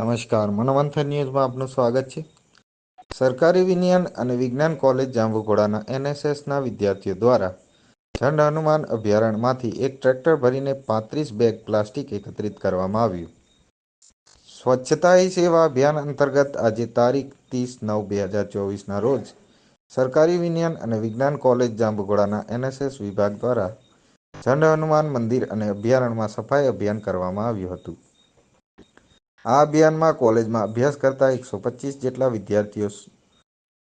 નમસ્કાર, મનોમંથન ન્યૂઝમાં આપનું સ્વાગત છે. સરકારી વિજ્ઞાન અને વિજ્ઞાન કોલેજ જાંબુઘોડાના એનએસએસના વિદ્યાર્થીઓ દ્વારા ઝંડ હનુમાન અભયારણ્યમાંથી એક ટ્રેક્ટર ભરીને પાંત્રીસ બેગ પ્લાસ્ટિક એકત્રિત કરવામાં આવ્યું. સ્વચ્છતા હી સેવા અભિયાન અંતર્ગત આજે તારીખ ત્રીસ નવ બે હજાર ચોવીસના રોજ સરકારી વિજ્ઞાન અને વિજ્ઞાન કોલેજ જાંબુઘોડાના એનએસએસ વિભાગ દ્વારા ઝંડ હનુમાન મંદિર અને અભયારણ્યમાં સફાઈ અભિયાન કરવામાં આવ્યું હતું. આ અભિયાનમાં કોલેજમાં અભ્યાસ કરતા એકસો પચીસ જેટલા વિદ્યાર્થીઓ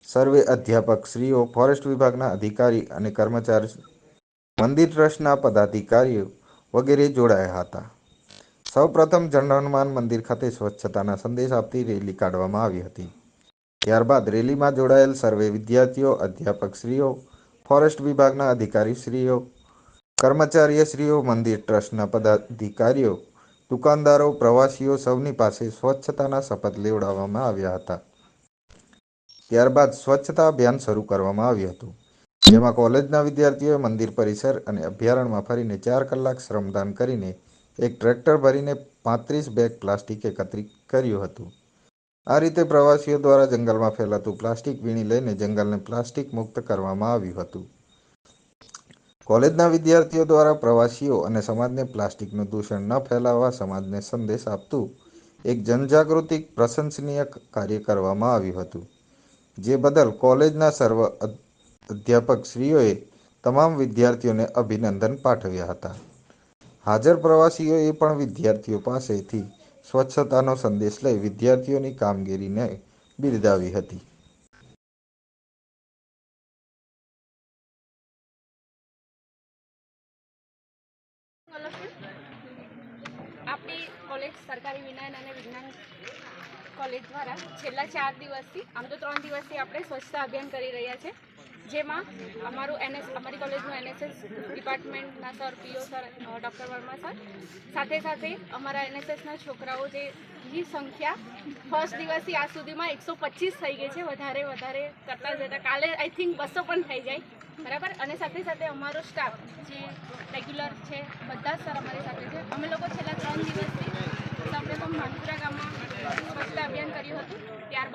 સર્વે અધ્યાપક શ્રીઓ, ફોરેસ્ટ વિભાગના અધિકારી અને કર્મચારી મંદિર ટ્રસ્ટના પદાધિકારીઓ વગેરે જોડાયા હતા. સૌપ્રથમ જન હનુમાન મંદિર ખાતે સ્વચ્છતાના સંદેશ આપતી રેલી કાઢવામાં આવી હતી. ત્યારબાદ રેલીમાં જોડાયેલ સર્વે વિદ્યાર્થીઓ અધ્યાપકશ્રીઓ ફોરેસ્ટ વિભાગના અધિકારીશ્રીઓ કર્મચારીશ્રીઓ મંદિર ટ્રસ્ટના પદાધિકારીઓ દુકાનદારો, પ્રવાસીઓ સૌની પાસે સ્વચ્છતાના શપથ લેવડાવવામાં આવ્યા હતા. ત્યારબાદ સ્વચ્છતા અભિયાન શરૂ કરવામાં આવ્યું હતું. જેમાં કોલેજના વિદ્યાર્થીઓએ મંદિર પરિસર અને અભયારણ્યમાં ફરીને ચાર કલાક શ્રમદાન કરીને એક ટ્રેક્ટર ભરીને પાંત્રીસ બેગ પ્લાસ્ટિક એકત્રિત કર્યું હતું. આ રીતે પ્રવાસીઓ દ્વારા જંગલમાં ફેલાતું પ્લાસ્ટિક વીણી લઈને જંગલને પ્લાસ્ટિક મુક્ત કરવામાં આવ્યું હતું. કોલેજના વિદ્યાર્થીઓ દ્વારા પ્રવાસીઓ અને સમાજને પ્લાસ્ટિકનું દૂષણ ન ફેલાવવા સમાજને સંદેશ આપતું એક જનજાગૃતિ પ્રશંસનીય કાર્ય કરવામાં આવ્યું હતું. જે બદલ કોલેજના સર્વ અધ્યાપકશ્રીઓએ તમામ વિદ્યાર્થીઓને અભિનંદન પાઠવ્યા હતા. હાજર પ્રવાસીઓએ પણ વિદ્યાર્થીઓ પાસેથી સ્વચ્છતાનો સંદેશ લઈ વિદ્યાર્થીઓની કામગીરીને બિરદાવી હતી. કોલેજ સરકારી વિજ્ઞાન અને વિજ્ઞાન કોલેજ દ્વારા છેલ્લા ચાર દિવસથી, આમ તો ત્રણ દિવસથી આપણે સ્વચ્છતા અભિયાન કરી રહ્યા છે, જેમાં અમારું એનએસ, અમારી કોલેજનું NSS ડિપાર્ટમેન્ટના sir, PO sir doctor Verma sir, સાથે સાથે અમારા એનએસએસના છોકરાઓ જે ની સંખ્યા ફર્સ્ટ દિવસથી આજ સુધીમાં એકસો પચીસ થઈ ગઈ છે, વધારે વધારે કરતાં જતાં. કાલે આઈ થિંક બસો પણ થઈ જાય. બરાબર? અને સાથે સાથે અમારો સ્ટાફ જે રેગ્યુલર છે, બધા સર અમારી સાથે છે. અમે લોકો છેલ્લા ત્રણ દિવસથી સૌપ્રથમ માનપુરા ગામમાં સ્વચ્છતા અભિયાન કર્યું હતું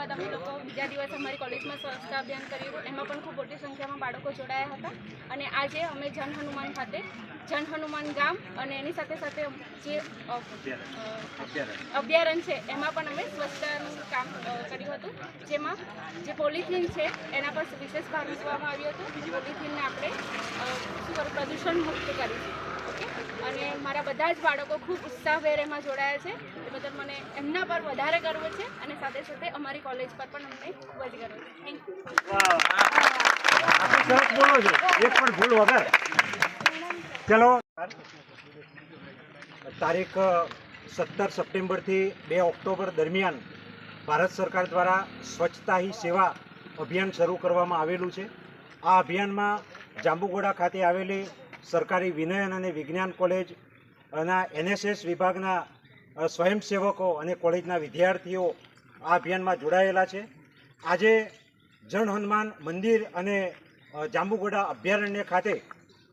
ત્યારબાદ અમે લોકો બીજા દિવસે અમારી કોલેજમાં સ્વચ્છતા અભિયાન કર્યું એમાં પણ ખૂબ મોટી સંખ્યામાં બાળકો જોડાયા હતા. અને આજે અમે જન હનુમાન ખાતે, જન હનુમાન ગામ અને એની સાથે સાથે જે અભયારણ્ય છે, એમાં પણ અમે સ્વચ્છતાનું કામ કર્યું હતું. જેમાં જે પોલિથીન છે, એના પર વિશેષ ભાર મૂકવામાં આવ્યો હતો. પોલિથીનને આપણે પ્રદૂષણ મુક્ત કરીશું. બધા જ બાળકો ખૂબ ઉત્સાહભેર એમાં જોડાયા છે. એ બદલ મને એમના પર વધારે ગર્વ છે અને સાથે સાથે અમારી કોલેજ પર પણ અમને ખૂબ જ ગર્વ છે. ભૂલ વગર. ચલો. તારીખ સત્તર સપ્ટેમ્બરથી બે ઓક્ટોબર દરમિયાન ભારત સરકાર દ્વારા સ્વચ્છતા હી સેવા અભિયાન શરૂ કરવામાં આવેલું છે. આ અભિયાનમાં જાંબુગોડા ખાતે આવેલી સરકારી વિનયન અને વિજ્ઞાન કોલેજ ના એનએસએસ વિભાગના સ્વયંસેવકો અને કોલેજના વિદ્યાર્થીઓ આ અભિયાનમાં જોડાયેલા છે. આજે જણ હનુમાન મંદિર અને જાંબુગોડા અભયારણ્ય ખાતે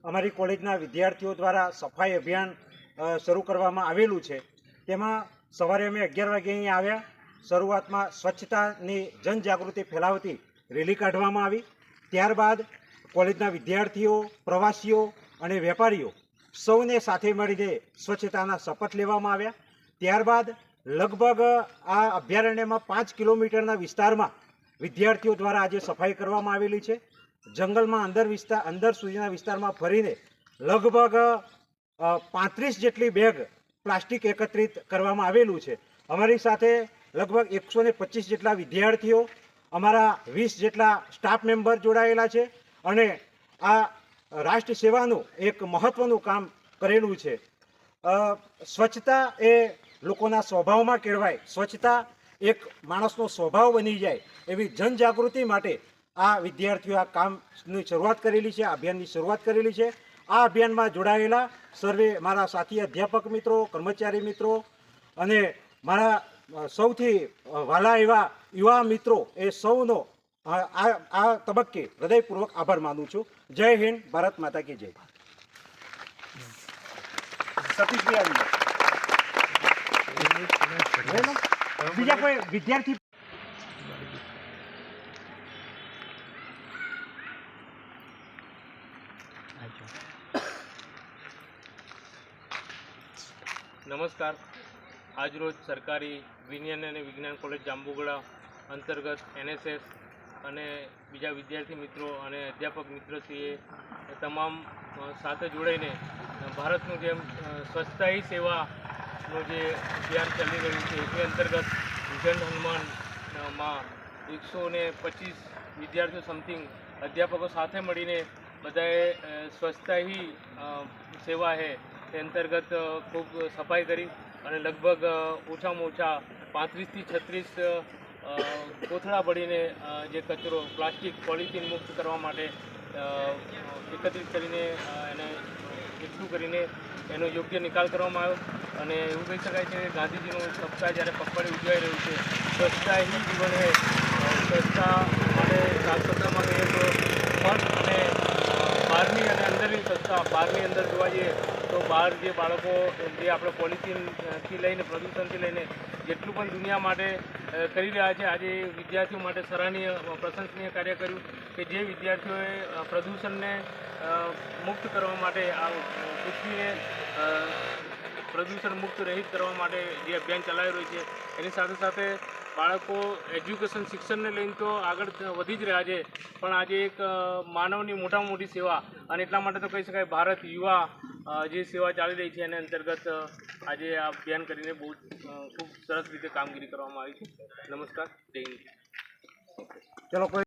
અમારી કોલેજના વિદ્યાર્થીઓ દ્વારા સફાઈ અભિયાન શરૂ કરવામાં આવેલું છે. તેમાં સવારે અમે અગિયાર વાગે અહીં આવ્યા. શરૂઆતમાં સ્વચ્છતાની જનજાગૃતિ ફેલાવતી રેલી કાઢવામાં આવી. ત્યારબાદ કોલેજના વિદ્યાર્થીઓ, પ્રવાસીઓ અને વેપારીઓ સૌને સાથે મળીને સ્વચ્છતાના શપથ લેવામાં આવ્યા. ત્યારબાદ લગભગ આ અભયારણ્યમાં પાંચ કિલોમીટરના વિસ્તારમાં વિદ્યાર્થીઓ દ્વારા આજે સફાઈ કરવામાં આવેલી છે. જંગલમાં અંદર વિસ્તાર અંદર સુધીના વિસ્તારમાં ફરીને લગભગ પાંત્રીસ જેટલી બેગ પ્લાસ્ટિક એકત્રિત કરવામાં આવેલું છે. અમારી સાથે લગભગ એકસો ને પચીસ જેટલા વિદ્યાર્થીઓ, અમારા વીસ જેટલા સ્ટાફ મેમ્બર જોડાયેલા છે અને આ રાષ્ટ્ર સેવાનું એક મહત્ત્વનું કામ કરેલું છે. સ્વચ્છતા એ લોકોના સ્વભાવમાં કેળવાય. સ્વચ્છતા એક માણસનો સ્વભાવ બની જાય એવી જનજાગૃતિ માટે આ વિદ્યાર્થીઓ આ કામની શરૂઆત કરેલી છે અભિયાનની શરૂઆત કરેલી છે. આ અભિયાનમાં જોડાયેલા સર્વે મારા સાથી અધ્યાપક મિત્રો, કર્મચારી મિત્રો અને મારા સૌથી વાલા એવા યુવા મિત્રો એ સૌનો આ તબક્કે હૃદયપૂર્વક આભાર માનું છું. જય હિન્દ, ભારત માતા કી જય. સતીશભાઈ બીજા કોઈ વિદ્યાર્થી? નમસ્કાર. આજરોજ સરકારી વિજ્ઞાન અને વિજ્ઞાન કોલેજ જાંબુગડા અંતર્ગત એનએસએસ અને બીજા વિદ્યાર્થી મિત્રો અને અધ્યાપક મિત્રશ્રીએ તમામ સાથે જોડાઈને ભારતનું જેમ સ્વચ્છતા સેવાનું જે અભિયાન ચાલી રહ્યું છે એ અંતર્ગત વિઝન હનુમાનમાં એકસો ને પચીસ વિદ્યાર્થીઓ સમથિંગ અધ્યાપકો સાથે મળીને બધાએ સ્વચ્છતા સેવા હે તે અંતર્ગત ખૂબ સફાઈ કરી અને લગભગ ઓછામાં ઓછા પાંત્રીસથી છત્રીસ કોથળા ભરીને જે કચરો પ્લાસ્ટિક પોલિથીન મુક્ત કરવા માટે એકત્રિત કરીને એને એકઠું કરીને એનો યોગ્ય નિકાલ કરવામાં આવ્યો. અને એવું કહી શકાય છે કે ગાંધીજીનું સપ્તાહ જ્યારે પખવાડિયું ઉજવાઈ રહ્યું છે, સ્વચ્છતા હી જીવન હે સ્વચ્છતા માટે સાફ કહીએ તો ફર્સ્ટ અને બહારની અને અંદરની સ્વચ્છતા, બહારની અંદર જોવા જઈએ તો બહાર જે બાળકો જે આપણે પોલિથીનથી લઈને, પ્રદૂષણથી લઈને જેટલું પણ દુનિયા માટે કરી રહ્યા છે. આજે વિદ્યાર્થીઓ માટે સરાહનીય પ્રશંસનીય કાર્ય કર્યું કે જે વિદ્યાર્થીઓએ પ્રદૂષણને મુક્ત કરવા માટે આ પૃથ્વીને પ્રદૂષણ મુક્ત રહિત કરવા માટે જે અભિયાન ચલાવી રહ્યું છે, એની સાથે સાથે બાળકો એજ્યુકેશન, શિક્ષણને લઈને તો આગળ વધી જ રહ્યા છે. પણ આજે એક માનવની મોટામાં મોટી સેવા અને એટલા માટે તો કહી શકાય, ભારત યુવા જે સેવા ચાલી રહી છે એને અંતર્ગત આજે આ અભિયાન કરીને બહુ ખૂબ સરસ રીતે કામગીરી કરવામાં આવી છે. નમસ્કાર. જય ચલો